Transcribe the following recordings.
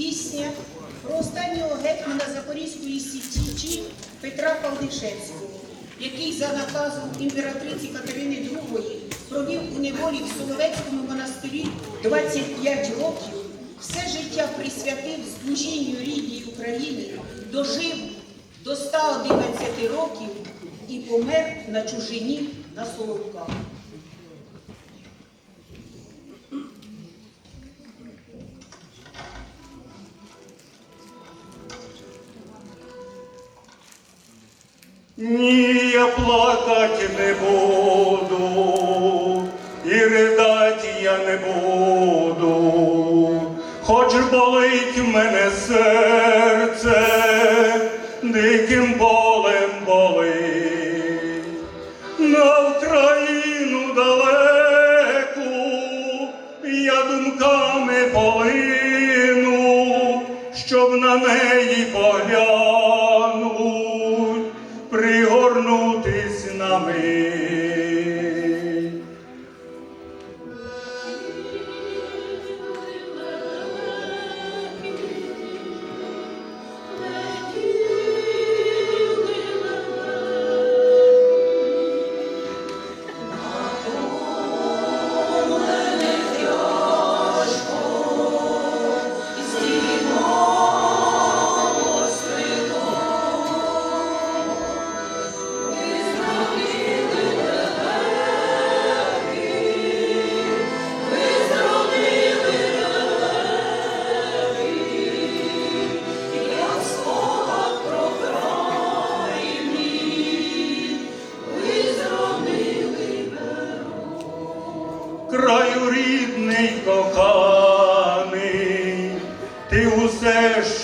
Пісня про останнього гетьмана Запорізької січі Петра Павлишевського, який за наказом імператриці Катерини II провів у неволі в Соловецькому монастирі 25 років, все життя присвятив служінню рідній Україні, дожив до 111 років і помер на чужині на Соловках. Ні, я плакати не буду, і ридати я не буду, хоч болить мене серце, диким болем на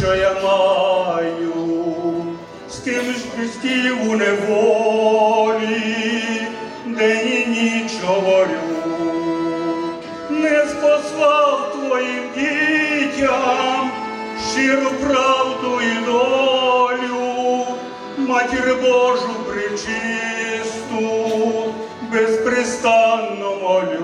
що я маю, з ким ж хрестів у неволі, день і ніч говорю, не спослав твоїм дітям щиру правду і долю, матір Божу причисту, безпрестанно молю.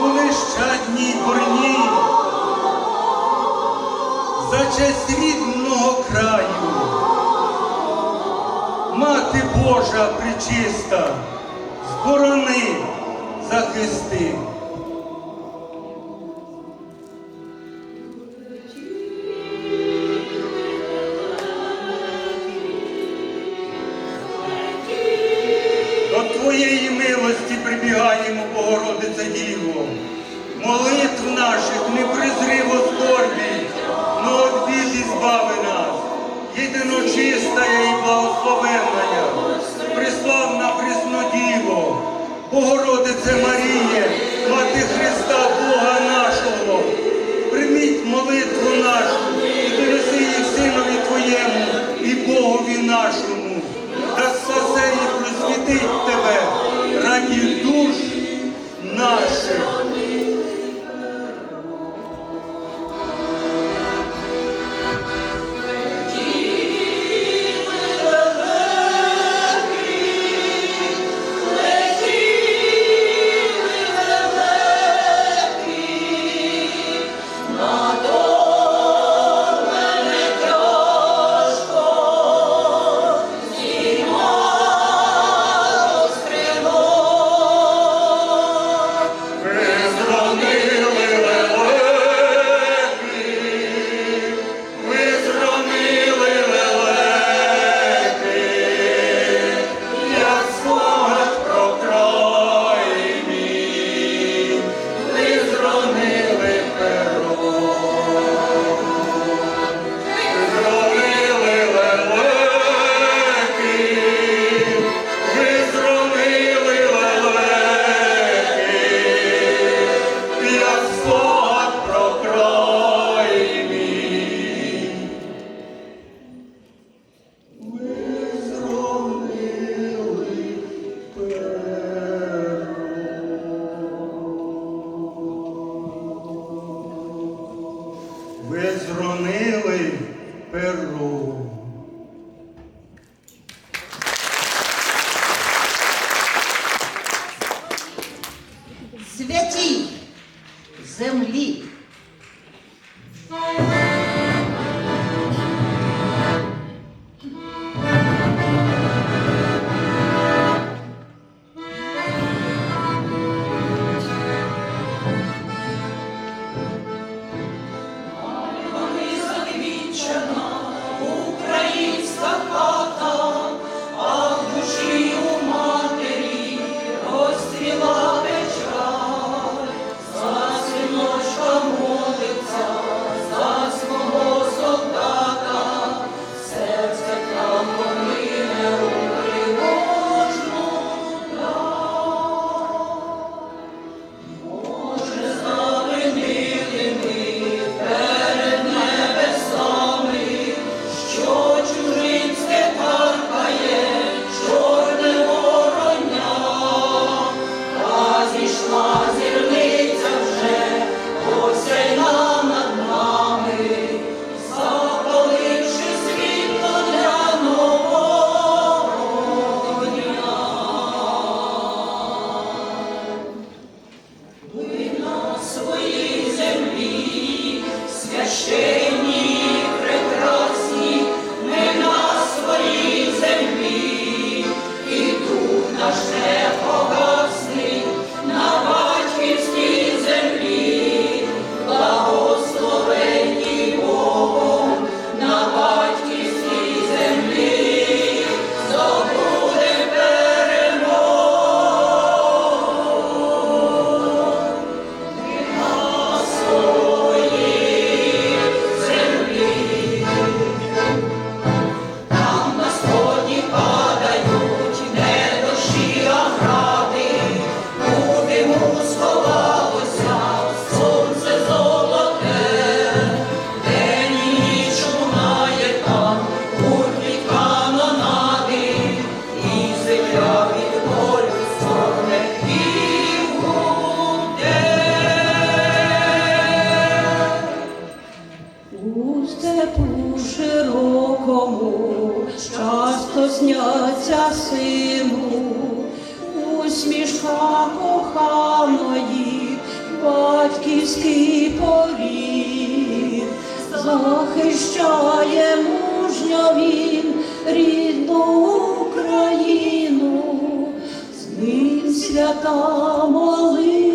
Ну, У нещадній борні за честь рідного краю, мати Божа причиста, зборони захисти. Богородице Маріє, Мати Христа, Бога нашого, прийміть молитву нашу і донеси її Синові Твоєму і Богові нашому, та спасе просвітить тебе раді душ наших. Святі землі. nós. поріг, захищає мужньо він рідну Україну, з ним свята молитва.